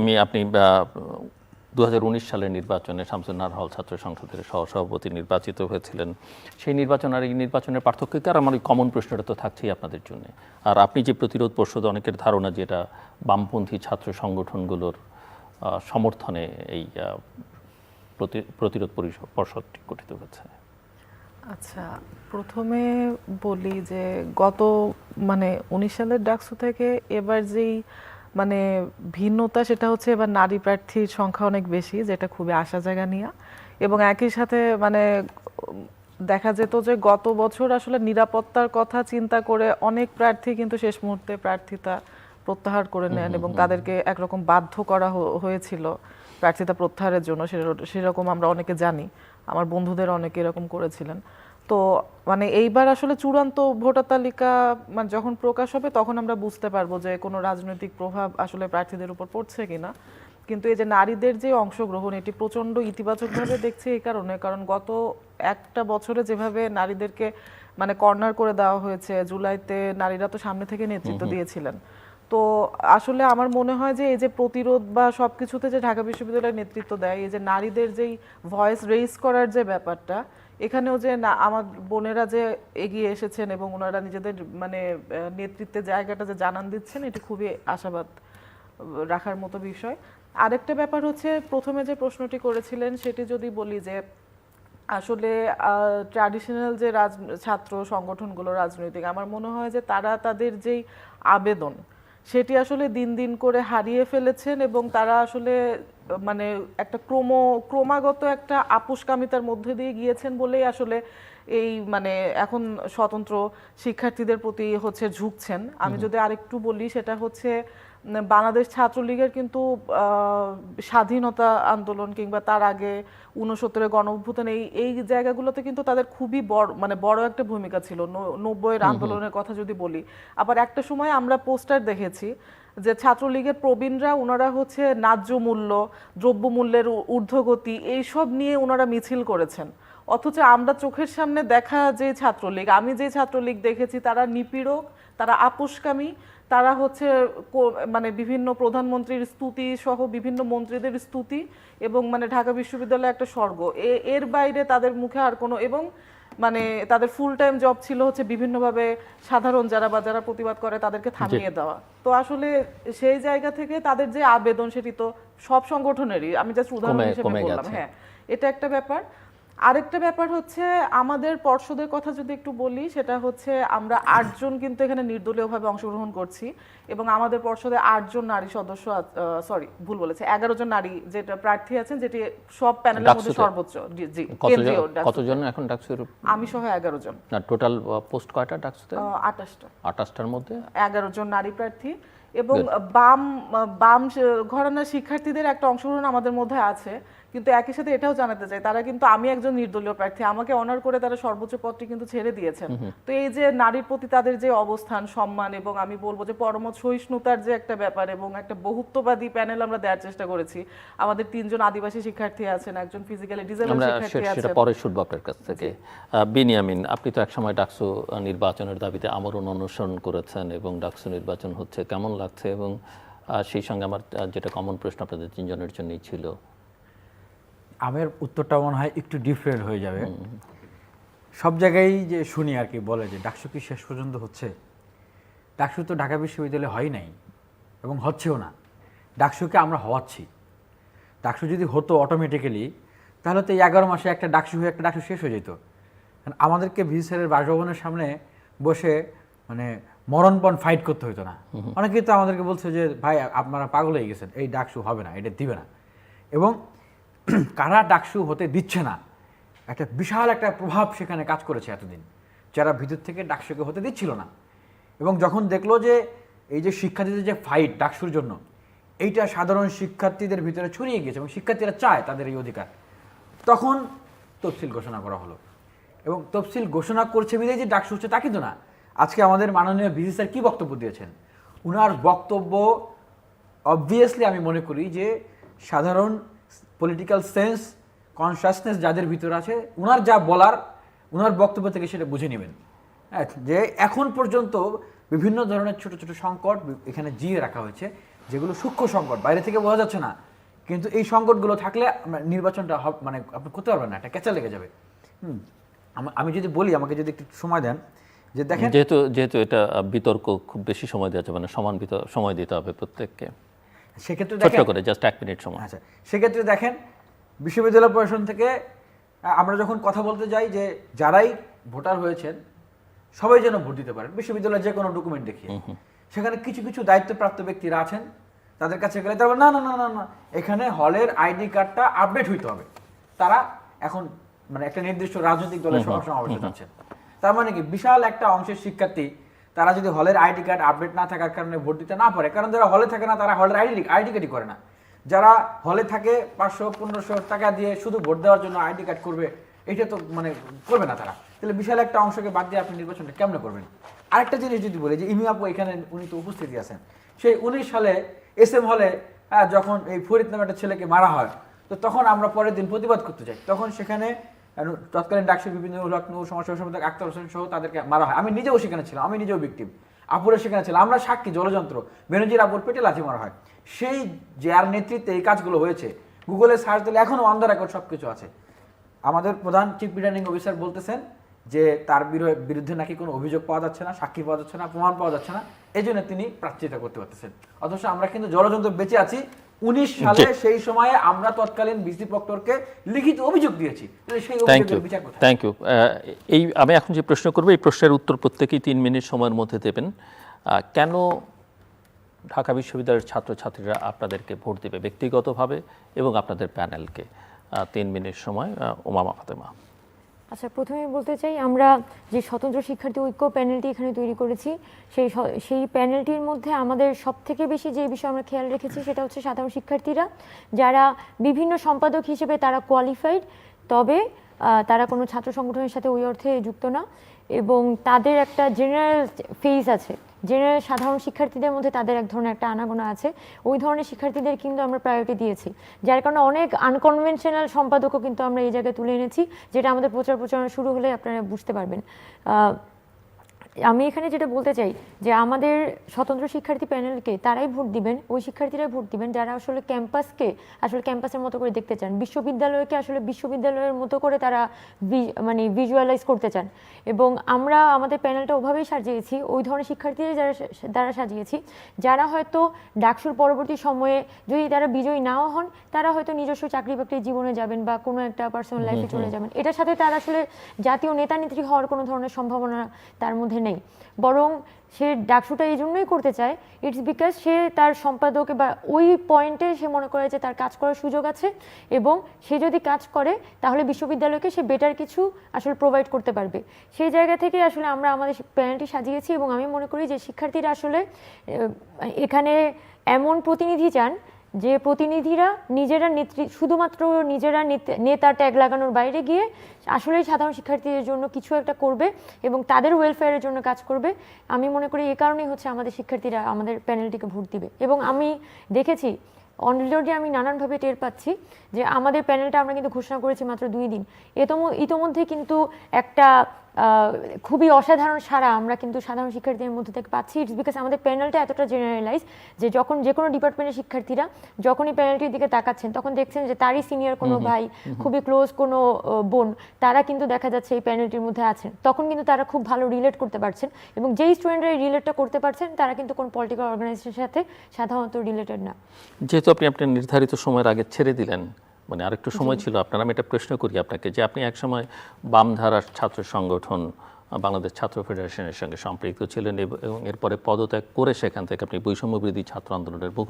আমি, আপনি দু হাজার উনিশ সালের নির্বাচনে শামসুন্নার হল ছাত্র সংসদের সহসভাপতি নির্বাচিত হয়েছিলেন। সেই নির্বাচন আর এই নির্বাচনের পার্থক্য কি? আর আমার ওই কমন প্রশ্নটা তো থাকছেই আপনাদের জন্য। আর আপনি যে প্রতিরোধ পর্ষদ, অনেকের ধারণা যেটা বামপন্থী ছাত্র সংগঠনগুলোর সমর্থনে এই প্রতি- প্রতিরোধ পরিষদ পর্ষদটি গঠিত হয়েছে। আচ্ছা প্রথমে বলি যে গত মানে উনিশ সালের ডাকসু থেকে এবার যেই মানে ভিন্নতা সেটা হচ্ছে এবার নারী প্রার্থীর সংখ্যা অনেক বেশি যেটা খুবই আশা জায়গা নিয়ে। এবং একই সাথে মানে দেখা যেত যে গত বছর আসলে নিরাপত্তার কথা চিন্তা করে অনেক প্রার্থী কিন্তু শেষ মুহূর্তে প্রার্থিতা প্রত্যাহার করে নেন এবং তাদেরকে একরকম বাধ্য করা হয়েছিল প্রার্থিতা প্রত্যাহারের জন্য। সেরকম আমরা অনেকে জানি। আমার বন্ধুদের অনেকে এরকম করেছিলেন। তো মানে এইবার আসলে চূড়ান্ত ভোটার তালিকা মানে যখন প্রকাশ হবে তখন আমরা বুঝতে পারব যে কোনো রাজনৈতিক প্রভাব আসলে প্রার্থীদের উপর পড়ছে কিনা। কিন্তু এই যে নারীদের যে অংশগ্রহণ এটি প্রচণ্ড ইতিবাচকভাবে দেখছি এই কারণে। কারণ গত একটা বছরে যেভাবে নারীদেরকে মানে কর্নার করে দেওয়া হয়েছে জুলাইতে নারীরা তো সামনে থেকে নেতৃত্ব দিয়েছিলেন। তো আসলে আমার মনে হয় যে এই যে প্রতিরোধ বা সবকিছুতে যে ঢাকা বিশ্ববিদ্যালয়ের নেতৃত্ব দেয় এই যে নারীদের যেই ভয়েস রেইজ করার যে ব্যাপারটা এখানেও যে না, আমার বোনেরা যে এগিয়ে এসেছেন এবং ওনারা নিজেদের মানে নেতৃত্বে জায়গাটা যে জানান দিচ্ছেন, এটি খুবই আশাবাদ রাখার মতো বিষয়। আরেকটা ব্যাপার হচ্ছে, প্রথমে যে প্রশ্নটি করেছিলেন, সেটি যদি বলি যে, আসলে ট্র্যাডিশনাল যে রাজ, ছাত্র সংগঠনগুলো, রাজনৈতিক, আমার মনে হয় যে তারা তাদের যেই আবেদন, সেটি আসলে দিন দিন করে হারিয়ে ফেলেছেন এবং তারা আসলে মানে একটা ক্রম ক্রমাগত একটা আপোষকামিতার মধ্যে দিয়ে গিয়েছেন বলেই আসলে এই মানে এখন স্বতন্ত্র শিক্ষার্থীদের প্রতি হচ্ছে ঝুঁকছেন। আমি যদি আরেকটু বলি সেটা হচ্ছে বাংলাদেশ ছাত্রলীগের কিন্তু স্বাধীনতা আন্দোলন কিংবা তার আগে ঊনসত্তরের গণ অভ্যুত্থান এই এই জায়গাগুলোতে কিন্তু তাদের খুবই বড় মানে বড় একটা ভূমিকা ছিল। নব্বইয়ের আন্দোলনের কথা যদি বলি। আবার একটা সময় আমরা পোস্টার দেখেছি যে ছাত্রলীগের প্রবীণরা ওনারা হচ্ছে ন্যায্য মূল্য দ্রব্যমূল্যের ঊর্ধ্বগতি এইসব নিয়ে ওনারা মিছিল করেছেন। অথচ আমরা চোখের সামনে দেখা যে ছাত্রলীগ আমি যে ছাত্রলীগ দেখেছি তারা নিপীড়ক তারা আপোষকামী তারা হচ্ছে মানে বিভিন্ন প্রধানমন্ত্রীর স্তুতি সহ বিভিন্ন মন্ত্রীদের স্তুতি এবং মানে ঢাকা বিশ্ববিদ্যালয় একটা স্বর্গ। এর বাইরে তাদের মুখে আর কোনো এবং মানে তাদের ফুল টাইম জব ছিল হচ্ছে বিভিন্নভাবে সাধারণ যারা বা যারা প্রতিবাদ করে তাদেরকে থামিয়ে দেওয়া। তো আসলে সেই জায়গা থেকে তাদের যে আবেদন সেটি তো সব সংগঠনেরই। আমি জাস্ট উদাহরণ হিসেবে বললাম হ্যাঁ। এটা একটা ব্যাপার। আরেকটা ব্যাপার হচ্ছে আমাদের পর্ষদের কথা যদি একটু বলি সেটা হচ্ছে আমরা আটজন কিন্তু এখানে নির্দলীয়ভাবে অংশগ্রহণ করছি এবং আমাদের পর্ষদে আটজন নারী সদস্য সরি ভুল বলেছে এগারো জন নারী যেটা প্রার্থী আছেন যেটি সব প্যানেলের মধ্যে সর্বোচ্চ জি, কতজন কেন্দ্রীয় ডাকসু। কতজন এখন ডাকসুর? আমি সহ এগারো জন না টোটাল পোস্ট কয়টা ডাকসুতে? আঠাশটা। আঠাশটার মধ্যে? এগারো জন নারী প্রার্থী। এবং বাম বাম ঘরানার শিক্ষার্থীদের একটা অংশগ্রহণ আমাদের মধ্যে আছে। কিন্তু একই সাথে এটাও জানাতে চাই তারা কিন্তু আমি একজন নির্দলীয় প্রার্থী আমাকে অনার করে তারা সর্বোচ্চ পদটি কিন্তু ছেড়ে দিয়েছেন। তো এই যে নারীর প্রতি তাদের যে অবস্থান সম্মান এবং আমি বলব যে পরমত সহিষ্ণুতার যে একটা ব্যাপার এবং একটা বহুত্ববাদী প্যানেল আমরা দেওয়ার চেষ্টা করেছি। আমাদের তিনজন আদিবাসী শিক্ষার্থী আছেন একজন ফিজিক্যালি ডিজেবল শিক্ষার্থী আছেন। পরে শুনব আপনার কাছ থেকে। বিনিয়ামিন আপনি তো একসময় ডাকসু নির্বাচনের দাবিতে আমরণ অনুসরণ করেছেন এবং ডাকসু নির্বাচন হচ্ছে কেমন লাগছে এবং সেই সঙ্গে আমার যেটা কমন প্রশ্ন আপনাদের তিনজনের জন্যই ছিল। আমের উত্তরটা মনে হয় একটু ডিফারেন্ট হয়ে যাবে। সব জায়গায় যে শুনি আর কি বলে যে ডাকসু কি শেষ পর্যন্ত হচ্ছে? ডাকসু তো ঢাকা বিশ্ববিদ্যালয়ে হয় নাই এবং হচ্ছেও না। ডাকসুকে আমরা হওয়াচ্ছি। ডাকসু যদি হতো অটোমেটিক্যালি তাহলে তো এই এগারো মাসে একটা ডাকসু হয়ে একটা ডাকসু শেষ হয়ে যেত। কারণ আমাদেরকে ভিসিআরের বাসভবনের সামনে বসে মানে মরণপণ ফাইট করতে হতো না। অনেকেই তো আমাদেরকে বলছে যে ভাই আপনারা পাগল হয়ে গেছেন এই ডাকসু হবে না এটা দিবে না। এবং কারা ডাকসু হতে দিচ্ছে না একটা বিশাল একটা প্রভাব সেখানে কাজ করেছে এতদিন যারা ভিতর থেকে ডাকসুকে হতে দিচ্ছিল না। এবং যখন দেখল যে এই যে শিক্ষার্থীদের যে ফাইট ডাকসুর জন্য এইটা সাধারণ শিক্ষার্থীদের ভিতরে ছড়িয়ে গিয়েছে এবং শিক্ষার্থীরা চায় তাদের এই অধিকার। তখন তফসিল ঘোষণা করা হলো। এবং তফসিল ঘোষণা করছে বিধায় যে ডাকসু হচ্ছে তা কিন্তু না। আজকে আমাদের মাননীয় ভিসি স্যার কী বক্তব্য দিয়েছেন? উনার বক্তব্য অবভিয়াসলি আমি মনে করি যে সাধারণ পলিটিক্যাল সেন্স কনসাসনেস যাদের ভিতরে আছে উনার যা বলার উনার বক্তব্য থেকে সেটা বুঝে নেবেন। হ্যাঁ, যে এখন পর্যন্ত বিভিন্ন ধরনের ছোট ছোট সংকট এখানে জিয়ে রাখা হয়েছে যেগুলো সূক্ষ্ম সংকট বাইরে থেকে বোঝা যাচ্ছে না। কিন্তু এই সংকটগুলো থাকলে নির্বাচনটা মানে আপনি করতে পারবেন না একটা ক্যাচা লেগে যাবে। হুম আমি যদি বলি আমাকে যদি একটু সময় দেন যে দেখেন যেহেতু যেহেতু এটা বিতর্ক খুব বেশি সময় দেওয়া যাবে না সমান সময় দিতে হবে প্রত্যেককে। সেক্ষেত্রে দেখেন করে জাস্ট এক মিনিট সময়। আচ্ছা সেক্ষেত্রে দেখেন বিশ্ববিদ্যালয় প্রশাসন থেকে আমরা যখন কথা বলতে যাই যে যারাই ভোটার হয়েছেন সবাই যেন ভোট দিতে পারেন। বিশ্ববিদ্যালয়ের যে কোনো ডকুমেন্ট দেখিয়ে। সেখানে কিছু কিছু দায়িত্বপ্রাপ্ত ব্যক্তিরা আছেন তাদের কাছে গেলে তারপর না না না না না এখানে হলের আইডি কার্ডটা আপডেট হইতে হবে। তারা এখন মানে একটা নির্দিষ্ট রাজনৈতিক দলের সমাবেশে যাচ্ছেন তার মানে কি? বিশাল একটা অংশের শিক্ষার্থী, তারা যদি হলের আইডি কার্ড আপডেট না থাকার কারণে ভোট দিতে না পারে, কারণ যারা হলে থাকে না, তারা হলের আইডি আইডি কার্ডই করে না। যারা হলে থাকে পাঁচশো, পনেরোশো টাকা দিয়ে শুধু ভোট দেওয়ার জন্য আইডি কার্ড করবে, এটা তো মানে করবে না তারা। তাহলে বিশাল একটা অংশকে বাদ দিয়ে আপনি নির্বাচনটা কেমনে করবেন? আরেকটা জিনিস যদি বলি, যে ইমি আপু এখানে উনি তো উপস্থিতি আছেন। সেই উনিশ সালে এস এম হলে যখন এই ফরিদ নামে একটা ছেলেকে মারা হয়, তো তখন আমরা পরের দিন প্রতিবাদ করতে যাই। তখন সেখানে তৎকালীন ডাকসু বিভিন্ন লক্ষ্ণৌ সমাজসেবা সম্পাদক, আক্তার হোসেন সহ তাদেরকে মারা হয়। আমি নিজেও সেখানে ছিলাম, আমি নিজেও ভিকটিম আপুরে সেখানে ছিলাম, আমরা সাক্ষী, জলযন্ত্র। বেনজির আপুর পেটে লাথি মারা হয়। সেই যার নেতৃত্বে এই কাজগুলো হয়েছে, গুগলে সার্চ দিলে এখনও অন দ্য রেকর্ড সব কিছু আছে। আমাদের প্রধান চিফ রিটার্নিং অফিসার বলতেছেন যে, তার বিরো- বিরুদ্ধে নাকি কোনো অভিযোগ পাওয়া যাচ্ছে না, সাক্ষী পাওয়া যাচ্ছে না, প্রমাণ পাওয়া যাচ্ছে না। এই জন্য তিনি প্রার্থিতা করতে পারতেছেন। অথচ আমরা কিন্তু জলযন্ত্র বেঁচে আছি উনিশ সালে সেই সময়ে আমরা তৎকালীন বিসি প্রক্টরকে লিখিত অভিযোগ দিয়েছি। সেই থ্যাংক ইউ অভিযোগের বিচার থ্যাংক ইউ এই আমি এখন যে প্রশ্ন করব এই প্রশ্নের উত্তর প্রত্যেকেই তিন মিনিট সময়ের মধ্যে দেবেন। কেন ঢাকা বিশ্ববিদ্যালয়ের ছাত্রছাত্রীরা আপনাদেরকে ভোট দেবে ব্যক্তিগতভাবে এবং আপনাদের প্যানেলকে? তিন মিনিট সময় ওমামা ফাতেমা। আচ্ছা প্রথমে বলতে চাই, আমরা যে স্বতন্ত্র শিক্ষার্থী ঐক্য প্যানেলটি এখানে তৈরি করেছি, সেই সেই প্যানেলটির মধ্যে আমাদের সব থেকে বেশি যে বিষয় আমরা খেয়াল রেখেছি সেটা হচ্ছে সাধারণ শিক্ষার্থীরা, যারা বিভিন্ন সম্পাদক হিসেবে তারা কোয়ালিফাইড তবে তারা কোনো ছাত্র সংগঠনের সাথে ওই অর্থে যুক্ত না, এবং তাদের একটা জেনারেল ফেজ আছে। জেনারেল সাধারণ শিক্ষার্থীদের মধ্যে তাদের এক ধরনের একটা আনাগোনা আছে, ওই ধরনের শিক্ষার্থীদের কিন্তু আমরা প্রায়োরিটি দিয়েছি। যার কারণে অনেক আনকনভেনশনাল সম্পাদকও কিন্তু আমরা এই জায়গায় তুলে এনেছি, যেটা আমাদের প্রচার প্রচারণা শুরু হলে আপনারা বুঝতে পারবেন। আমি এখানে যেটা বলতে চাই যে আমাদের স্বতন্ত্র শিক্ষার্থী প্যানেলকে তারাই ভোট দিবেন ওই শিক্ষার্থীরাই ভোট দিবেন যারা আসলে ক্যাম্পাসকে আসলে ক্যাম্পাসের মতো করে দেখতে চান বিশ্ববিদ্যালয়কে আসলে বিশ্ববিদ্যালয়ের মতো করে তারা মানে ভিজুয়ালাইজ করতে চান। এবং আমরা আমাদের প্যানেলটা ওভাবেই সাজিয়েছি ওই ধরনের শিক্ষার্থীরা যারা দ্বারা সাজিয়েছি যারা হয়তো ডাকসুর পরবর্তী সময়ে যদি তারা বিজয়ী নাও হন তারা হয়তো নিজস্ব চাকরি বাকরি জীবনে যাবেন বা কোনো একটা পার্সোনাল লাইফে চলে যাবেন। এটার সাথে তারা আসলে জাতীয় নেতা নেত্রী হওয়ার কোনো ধরনের সম্ভাবনা তার মধ্যে নেই। বরং সে ডাকসুটা এই জন্যই করতে চায় ইটস বিকজ সে তার সম্পাদকে বা ওই পয়েন্টে সে মনে করে যে তার কাজ করার সুযোগ আছে এবং সে যদি কাজ করে, তাহলে বিশ্ববিদ্যালয়কে সে বেটার কিছু আসলে প্রোভাইড করতে পারবে। সেই জায়গা থেকে আসলে আমরা আমাদের প্যানেলটি সাজিয়েছি এবং আমি মনে করি যে শিক্ষার্থীরা আসলে এখানে এমন প্রতিনিধি চান যে প্রতিনিধিরা নিজেরা নেতৃ শুধুমাত্র নিজেরা নেত- ট্যাগ লাগানোর বাইরে গিয়ে আসলেই সাধারণ শিক্ষার্থীদের জন্য কিছু একটা করবে এবং তাদের ওয়েলফেয়ারের জন্য কাজ করবে, আমি মনে করি এই কারণেই হচ্ছে আমাদের শিক্ষার্থীরা আমাদের প্যানেলটিকে ভোট দিবে। এবং আমি দেখেছি অলরেডি আমি নানানভাবে টের পাচ্ছি যে আমাদের প্যানেলটা আমরা কিন্তু ঘোষণা করেছি মাত্র দুই দিন। এতম, ইতোমধ্যে কিন্তু একটা খুবই অসাধারণ সারা আমরা কিন্তু সাধারণ শিক্ষার্থীদের মধ্যে থেকে পাচ্ছি। ইটস বিকজ আমাদের প্যানেলটা এতটা জেনারেলাইজ যে যখন যে কোনো ডিপার্টমেন্টের শিক্ষার্থীরা যখনই প্যানেলটির দিকে তাকাচ্ছেন তখন দেখছেন যে তারই সিনিয়র কোনো ভাই খুবই ক্লোজ কোনো বোন তারা কিন্তু দেখা যাচ্ছে এই প্যানেলটির মধ্যে আছেন। তখন কিন্তু তারা খুব ভালো রিলেট করতে পারছেন এবং যেই স্টুডেন্টরা এই রিলেটটা করতে পারছেন তারা কিন্তু কোনো পলিটিক্যাল অর্গানাইজেশনের সাথে সাধারণত রিলেটেড না। যেহেতু আপনি আপনার নির্ধারিত সময়ের আগে ছেড়ে দিলেন মানে আরেকটু সময় ছিল আপনার আমি একটা প্রশ্ন করি আপনাকে যে আপনি একসময় বামধারার ছাত্র সংগঠন বাংলাদেশ ছাত্র ফেডারেশনের সঙ্গে সম্পৃক্ত ছিলেন এবং এরপরে পদত্যাগ করে সেখান থেকে আপনি বৈষম্য বিরোধী ছাত্র আন্দোলনের মুখ